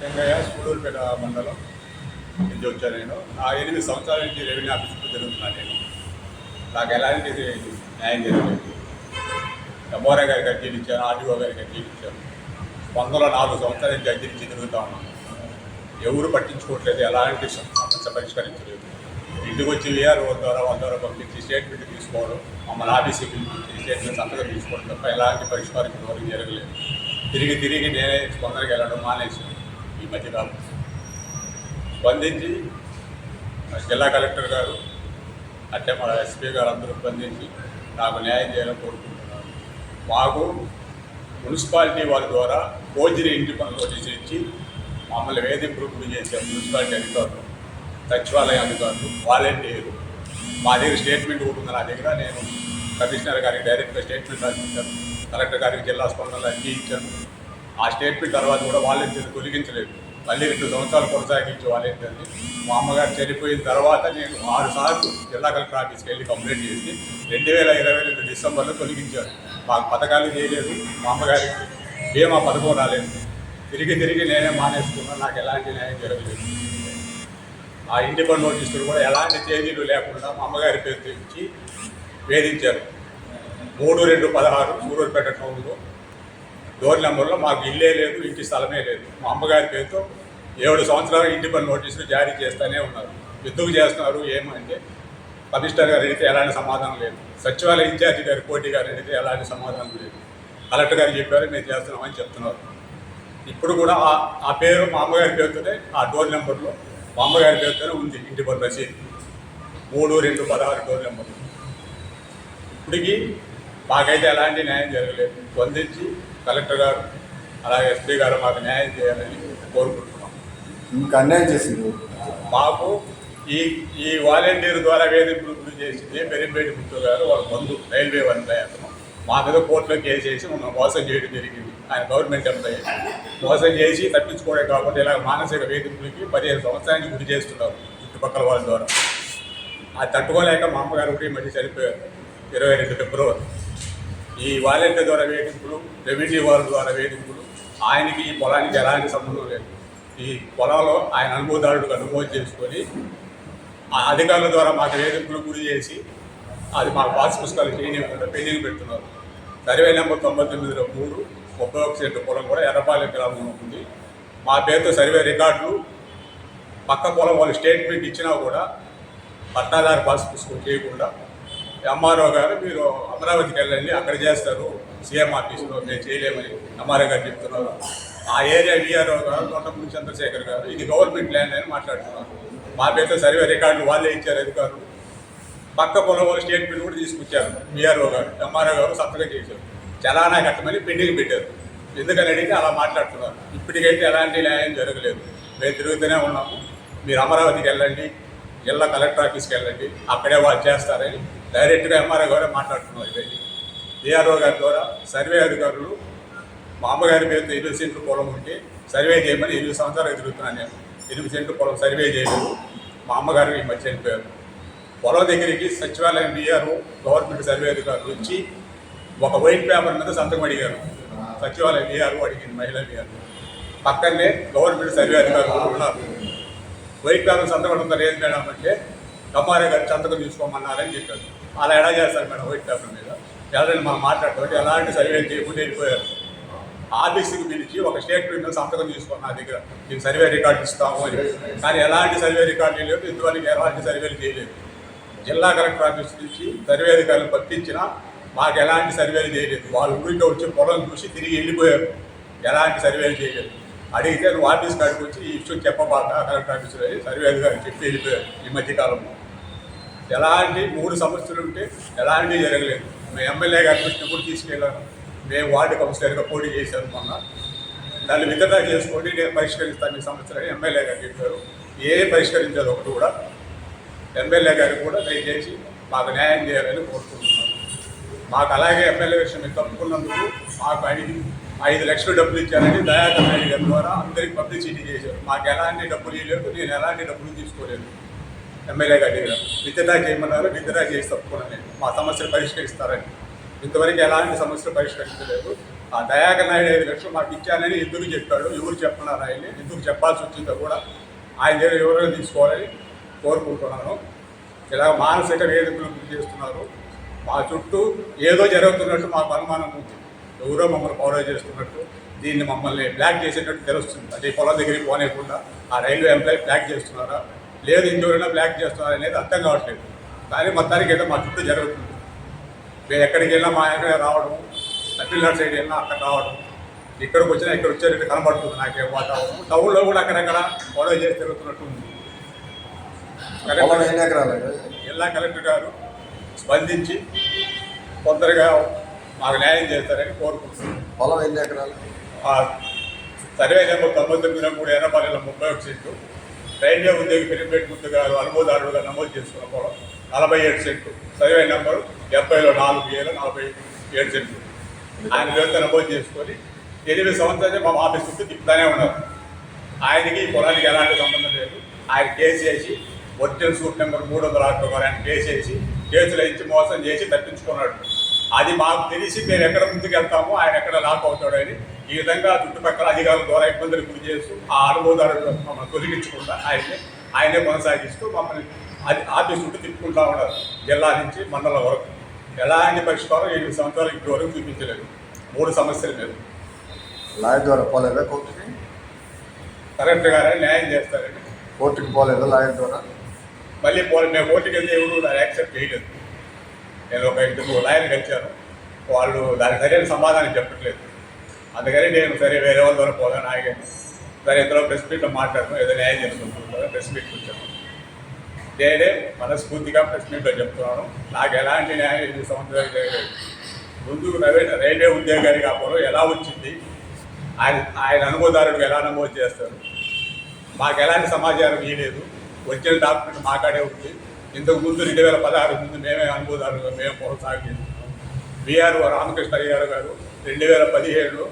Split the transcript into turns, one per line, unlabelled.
సూర్యాపేట మండలం. నుంచి వచ్చాను నేను. ఆ ఎనిమిది సంవత్సరాల నుంచి రెవెన్యూ ఆఫీస్లో జరుగుతున్నాను నేను. నాకు ఎలాంటి న్యాయం జరగలేదు. ఎంఆర్ఐ గారికి అర్జీలు ఇచ్చాను ఆర్డీఓ గారికి అర్జీలు ఇచ్చాను. వందల నాలుగు సంవత్సరాల నుంచి అర్జీ ఇచ్చి తిరుగుతా ఉన్నాను. ఎవరు పట్టించుకోవట్లేదు ఎలాంటి సమస్య పరిష్కరించలేదు. ఇంటికి వచ్చి విఆర్ఓ ద్వారా వాళ్ళ ద్వారా పంపించి స్టేట్మెంట్ తీసుకోవడం మమ్మల్ని ఆఫీస్కి పిలిపించి స్టేట్మెంట్ అంతగా తీసుకోవడం తప్ప ఎలాంటి పరిష్కారం ఇంతవరకు జరగలేదు. తిరిగి తిరిగి నేనే తొందరగా వెళ్ళడం మానేసాను ఈ మధ్యకాలం స్పందించి జిల్లా కలెక్టర్ గారు అట్లే మన ఎస్పీ గారు అందరూ స్పందించి నాకు న్యాయం చేయాలని కోరుకుంటున్నాను మాకు మున్సిపాలిటీ వాళ్ళ ద్వారా కోజిరి ఇంటి పనులు చేసి ఇచ్చి మమ్మల్ని వేధింపులు గురి చేసే మున్సిపాలిటీ అధికారులు సచివాలయ అధికారులు వాలంటీర్లు. మా దగ్గర స్టేట్మెంట్ కూడా ఉంది నా దగ్గర నేను కమిషనర్ గారికి డైరెక్ట్గా స్టేట్మెంట్ రాసి ఇచ్చాను కలెక్టర్ గారికి జిల్లా స్పందనలు అన్నీ ఇచ్చాను ఆ స్టేట్మెంట్ తర్వాత కూడా వాలంటీర్లు తొలగించలేదు. మళ్ళీ రెండు సంవత్సరాలు కొనసాగించే వాలంటీర్ని మా అమ్మగారు చనిపోయిన తర్వాత నేను ఆరు సార్లు జిల్లా కలెక్టర్ ఆఫీస్కి వెళ్ళి కంప్లైంట్ చేసి రెండు వేల ఇరవై రెండు డిసెంబర్లో తొలగించారు. మాకు పథకాలు చేయలేదు మా అమ్మగారికి బీమా పథకం రాలేదు. తిరిగి తిరిగి నేనే మానేసుకున్నాను నాకు ఎలాంటి న్యాయం జరగలేదు. ఆ ఇంటి పన్ను నోటీసులు కూడా ఎలాంటి తేదీలు లేకుండా మా అమ్మగారి పేరు తెచ్చి వేధించారు. మూడు రెండు పదహారు సూరూరుపేట టౌన్లో డోర్ నెంబర్లో మాకు ఇల్లే లేదు ఇంటి స్థలమే లేదు. మా అమ్మగారి పేరుతో ఏడు సంవత్సరాలు ఇంటి పని నోటీసులు జారీ చేస్తూనే ఉన్నారు. ఎందుకు చేస్తున్నారు ఏమంటే కమిషనర్ గారు అడిగితే ఎలాంటి సమాధానం లేదు. సచివాలయ ఇన్ఛార్జి గారు కోటి గారు అడిగితే ఎలాంటి సమాధానం లేదు. కలెక్టర్ గారు చెప్పారు మేము చేస్తున్నామని చెప్తున్నారు. ఇప్పుడు కూడా ఆ- ఆ పేరు మా అమ్మగారి పేరుతోనే ఆ డోర్ నెంబర్లో మా అమ్మగారి పేరుతోనే ఉంది ఇంటి పని రసీదు. మూడు రెండు పదహారు డోర్ నెంబర్లు ఇప్పటికీ మాకైతే ఎలాంటి న్యాయం జరగలేదు. స్పందించి కలెక్టర్ గారు అలాగే ఎస్పీ గారు మాకు న్యాయం చేయాలని కోరుకుంటున్నాం.
మీకు అన్యాయం చేసింది
మాకు ఈ ఈ వాలంటీర్ ద్వారా వేధింపులు గురి చేసింది పెరిపేటి ముత్తు గారు వాళ్ళ బంధు రైల్వే అతను. మా మీద కోర్టులో కేసు వేసి మమ్మల్ని మోసం చేయడం జరిగింది. ఆయన గవర్నమెంట్ ఎంప్లాయీ. మోసం చేసి తప్పించుకోవడం కాకుండా ఇలా మానసిక వేధింపులకి పదిహేను సంవత్సరానికి గురి చేస్తున్నారు చుట్టుపక్కల వాళ్ళ ద్వారా. అది తట్టుకోలేక మా అమ్మగారు ఒకటి మళ్ళీ చనిపోయారు. ఇరవై రెండు ఫిబ్రవరి. ఈ వాలంటీర్ ద్వారా వేధింపులు రెవెన్యూ వారి ద్వారా వేధింపులు ఆయనకి ఈ పొలానికి ఎలాంటి సంబంధం లేదు. ఈ పొలంలో ఆయన అనుభవదారుడికి అనుభవం చేసుకొని ఆ అధికారుల ద్వారా మాకు వేధింపులు గురి చేసి అది మా పాస్ పుస్తకాలు చేయనివ్వకుండా పెండింగ్ పెడుతున్నారు. సర్వే నెంబర్ తొంభై తొమ్మిదిలో మూడు ముప్పై ఒక సెంటు పొలం కూడా ఎర్రపాలెం గ్రామంలో ఉంది. మా పేరుతో సర్వే రికార్డులు పక్క పొలం వాళ్ళు స్టేట్మెంట్ ఇచ్చినా కూడా పట్టాదారు పాస్ పుస్తకం చేయకుండా ఎంఆర్ఓ గారు మీరు అమరావతికి వెళ్ళండి అక్కడ చేస్తారు. సీఎం ఆఫీస్లో మేము చేయలేమని ఎంఆర్ఓ గారు చెప్తున్నారు. ఆ ఏరియా విఆర్ఓ గారు తొండపూడి చంద్రశేఖర్ గారు ఇది గవర్నమెంట్ ల్యాండ్ అని మాట్లాడుతున్నారు. మా పేరుతో సర్వే రికార్డులు వాళ్ళే ఇచ్చారు అధికారులు. పక్క పొలం స్టేట్మెంట్ కూడా తీసుకొచ్చారు విఆర్ఓ గారు ఎంఆర్ఓ గారు సత్తగా చేశారు. చలానా కట్టమని పెండింగ్ పెట్టారు. ఎందుకని అడిగితే అలా మాట్లాడుతున్నారు. ఇప్పటికైతే ఎలాంటి న్యాయం జరగలేదు. మేము తిరుగుతూనే ఉన్నాము మీరు అమరావతికి వెళ్ళండి జిల్లా కలెక్టర్ ఆఫీస్కి వెళ్ళండి అక్కడే వాళ్ళు చేస్తారని డైరెక్ట్గా ఎంఆర్ఓ గారే మాట్లాడుతున్నాం ఇవన్నీ డిఆర్ఓ గారి ద్వారా సర్వే అధికారులు మా అమ్మగారి పేరుతో ఎనిమిది సెంట్లు పొలం ఉంటే సర్వే చేయమని ఎనిమిది సంవత్సరాలు తిరుగుతున్నాను నేను. ఎనిమిది సెంట్లు పొలం సర్వే చేయలేదు. మా అమ్మగారు ఈ మధ్య చనిపోయారు. పొలం దగ్గరికి సచివాలయం డిఆర్ఓ గవర్నమెంట్ సర్వే అధికారులు వచ్చి ఒక వైట్ పేపర్ మీద సంతకం అడిగారు. సచివాలయం డిఆర్ఓ అడిగింది మహిళా డిఆర్ఓ. పక్కనే గవర్నమెంట్ సర్వే అధికారులు కూడా ఉన్నారు. వైట్ పేపర్ సంతకం ఉందా లేదు మేడం అంటే కమ్మారే గారు సంతకం తీసుకోమన్నారని చెప్పారు. అలా ఎలా చేస్తారు మేడం వైట్ పేపర్ మీద. ఎవరైనా మనం మాట్లాడటం ఎలాంటి సర్వే చేయకుండా వెళ్ళిపోయారు. ఆఫీస్కి పిలిచి ఒక స్టేట్మెంట్ మీద సంతకం తీసుకుని నా దగ్గర. నేను సర్వే రికార్డు ఇస్తాము అని. కానీ ఎలాంటి సర్వే రికార్డు లేదు. ఇంతవరకు ఎలాంటి సర్వేలు చేయలేదు. జిల్లా కలెక్టర్ ఆఫీస్ నుంచి సర్వే అధికారులు పంపించినా మాకు ఎలాంటి సర్వేలు చేయలేదు. వాళ్ళ ఊరిలో వచ్చి పొలం చూసి తిరిగి వెళ్ళిపోయారు. ఎలాంటి సర్వేలు చేయలేదు. అడిగితే నువ్వు ఆఫీస్ కాడికి వచ్చి ఈ విషయం చెప్పబాక కలెక్టర్ ఆఫీసులో సర్వే అధికారులు చెప్పి వెళ్ళిపోయారు ఈ మధ్యకాలంలో. ఎలాంటి మూడు సమస్యలు ఉంటే ఎలాంటివి జరగలేదు. మేము ఎమ్మెల్యే గారు వచ్చినప్పుడు తీసుకెళ్ళాను మేము వార్డు కౌన్సిలర్గా పోటీ చేశాను మొన్న. దాన్ని విధంగా చేసుకొని నేను పరిష్కరిస్తాను ఈ సమస్యలని ఎమ్మెల్యే గారు చెప్పారు. ఏ పరిష్కరించారు ఒకటి కూడా. ఎమ్మెల్యే గారు కూడా దయచేసి మాకు న్యాయం చేయాలని కోరుకుంటున్నాను మాకు అలాగే ఎమ్మెల్యే విషయం తప్పుకున్నందుకు మాకు ఐదు ఐదు లక్షలు డబ్బులు ఇచ్చారని దయాకర్ నాయుడు గారి ద్వారా అందరికి పబ్లిసిటీ చేశారు. మాకు ఎలాంటి డబ్బులు ఇవ్వలేదు నేను ఎలాంటి డబ్బులు తీసుకోలేదు. ఎమ్మెల్యే గారి దగ్గర విత్డ్రా చేయమన్నారు విత్డ్రా చేసి తప్పుకున్నాను నేను మా సమస్యలు పరిష్కరిస్తారని. ఇంతవరకు ఎలాంటి సమస్యలు పరిష్కరించలేదు. ఆ దయాకర్ నాయుడు ఐదు లక్షలు మాకు ఇచ్చానని ఎందుకు చెప్పాడు? ఎవరు చెప్పన్నారు ఆయన్ని? ఎందుకు చెప్పాల్సి వచ్చిందో కూడా ఆయన దగ్గర ఎవరైనా తీసుకోవాలని కోరుకుంటున్నాను. ఇలా మానసిక వేదికలు గురి చేస్తున్నారు. మా చుట్టూ ఏదో జరుగుతున్నట్టు మాకు అనుమానం ఉంది. ఎవరో మమ్మల్ని ఫాలో చేస్తున్నట్టు దీన్ని మమ్మల్ని బ్లాక్ చేసేటట్టు తెలుస్తుంది. అంటే పొలం దగ్గరికి పోనేకుండా ఆ రైల్వే ఎంప్లాయీ బ్లాక్ చేస్తున్నారా? లేదు ఇంకెవరైనా బ్లాక్ చేస్తున్నారా అనేది అర్థం కావట్లేదు. కానీ మొత్తానికి ఏదో మా చుట్టూ జరుగుతుంది. మేము ఎక్కడికి వెళ్ళినా మా ఎక్కడ రావడం తమిళనాడు సైడ్ వెళ్ళినా అక్కడ రావడం ఇక్కడికి వచ్చినా ఇక్కడ వచ్చేటట్టు కనబడుతుంది నాకేం వాతావరణం. టౌన్లో కూడా అక్కడక్కడ ఫాలో చేసి తిరుగుతున్నట్టు ఉంది. జిల్లా కలెక్టర్ గారు స్పందించి తొందరగా మాకు న్యాయం చేస్తారని కోరుకుంటున్నాను
పొలం ఎన్ని ఎకరాలు?
ఆ సర్వే నెంబర్ తొంభై తొమ్మిది మూడు ఎనభైల ముప్పై ఒకటి సెంటు రైల్వే ఉద్యోగి పెరిపేట ముందు గారు అనుమోదారుడుగా నమోదు చేసుకున్నప్పుడు నలభై ఏడు సెంటు సర్వే నెంబరు డెబ్బైలో నాలుగు వేల నలభై ఏడు సెంట్లు. ఆయన వ్యవస్థ నమోదు చేసుకొని ఎనిమిది సంవత్సరాలు మా ఆఫీస్ చుట్టూ తిప్పుతానే ఉన్నారు. ఆయనకి ఈ పొలానికి ఎలాంటి సంబంధం లేదు. ఆయన కేసు చేసి ఒరిజినల్ సూట్ నెంబర్ మూడు వందల ఆరు ఆయన కేసు చేసి కేసులు ఇచ్చి మోసం చేసి తప్పించుకున్నాడు. అది మాకు తెలిసి మేము ఎక్కడ ముందుకు వెళ్తామో ఆయన ఎక్కడ లాక్ అవుతాడు అని ఈ విధంగా చుట్టుపక్కల అధికారుల ద్వారా ఇబ్బందులు గురి చేస్తూ ఆ అనుభవదారులు మమ్మల్ని తొలగించకుండా ఆయన్ని ఆయనే కొనసాగిస్తూ మమ్మల్ని అది ఆఫీస్ చుట్టూ తిప్పుకుంటా ఉన్నారు జిల్లా నుంచి మండలం వరకు. ఎలాంటి పరిష్కారం ఎనిమిది సంవత్సరాలు ఇప్పటి వరకు చూపించలేదు. మూడు సమస్యల మీద.
లాయర్ ద్వారా పోలేదా కోర్టుకి?
కరెక్ట్గానే న్యాయం చేస్తారండి.
కోర్టుకి పోలేదా లాయర్ ద్వారా
మళ్ళీ పోలీ మేము ఓటుకి వెళ్తే ఎవరు దాన్ని యాక్సెప్ట్ చేయలేదు. నేను ఒక ఇద్దరు లాయర్ కలిశాను. వాళ్ళు దానికి సరైన సమాధానం చెప్పట్లేదు. అందుకని నేను సరే వేరే వాళ్ళ ద్వారా పోదాను ఆగాను సరే ఇందులో ప్రెస్ మీట్లో మాట్లాడను ఏదో న్యాయం చేసుకుంటున్నాను కదా ప్రెస్ మీట్కి వచ్చాను నేనే మనస్ఫూర్తిగా ప్రెస్ మీట్లో చెప్తున్నాను. నాకు ఎలాంటి న్యాయం ఈ సంవత్సరాలు చేయలేదు. ముందుకు రైల్వే రైల్వే ఉద్యోగానికి ఆ ఎలా వచ్చింది? ఆయన ఆయన అనుభవదారుడు ఎలా నమోదు చేస్తారు మాకు ఎలాంటి సమాచారం ఇవ్వలేదు వచ్చిన డాక్యుమెంట్ మాకాడే ఉంది. ఇంతకు ముందు రెండు వేల పదహారు ముందు మేమే అనుభవదారులు మేము పొలం సాగు విఆర్ఓ రామకృష్ణ అయ్యారు గారు రెండు వేల పదిహేడులో